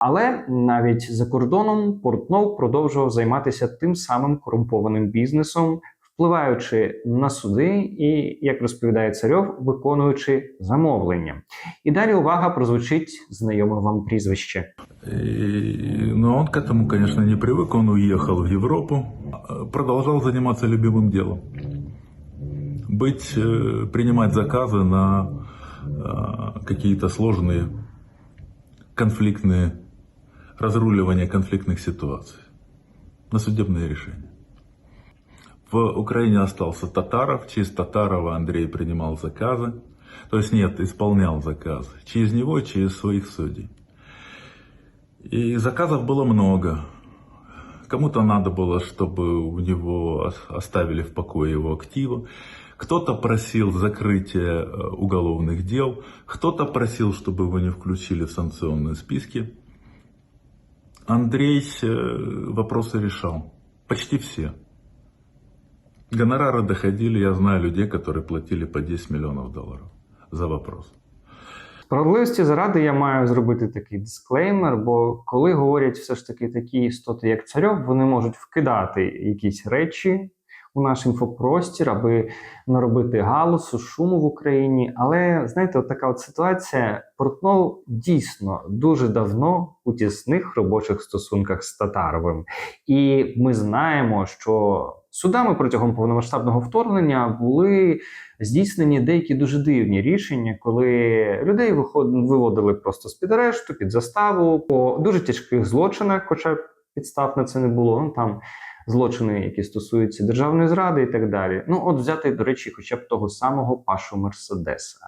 Але навіть за кордоном Портнов продовжував займатися тим самим корумпованим бізнесом, впливаючи на суди і, як розповідає царьов, виконуючи замовлення. І далі увага прозвучить знайоме вам прізвище. И- но он к этому, конечно, не привык. Он уехал в Европу, э, продолжал заниматься любимым делом. Быть, э, принимать заказы на э, какие-то сложные конфликтные, разруливание конфликтных ситуаций, на судебные решения. В Украине остался Татаров, через Татарова Андрей принимал заказы, то есть нет, исполнял заказы, через него, через своих судей. И заказов было много. Кому-то надо было, чтобы у него ос- оставили в покое его активы. Кто-то просил закрытия э, уголовных дел. Кто-то просил, чтобы его не включили в санкционные списки. Андрей э, вопросы решал. Почти все. Гонорары доходили, я знаю людей, которые платили по 10 миллионов долларов за вопрос. Справедливості заради я маю зробити такий дисклеймер, бо коли говорять все ж таки такі істоти, як царьов, вони можуть вкидати якісь речі у наш інфопростір, аби наробити галусу, шуму в Україні. Але знаєте, от така от ситуація Портнов дійсно дуже давно у тісних робочих стосунках з Татаровим. І ми знаємо, що судами протягом повномасштабного вторгнення були здійснені деякі дуже дивні рішення, коли людей виводили просто з під арешту, під заставу по дуже тяжких злочинах, хоча підстав на це не було. Ну там злочини, які стосуються державної зради і так далі. Ну, от взяти, до речі, хоча б того самого Пашу Мерседеса.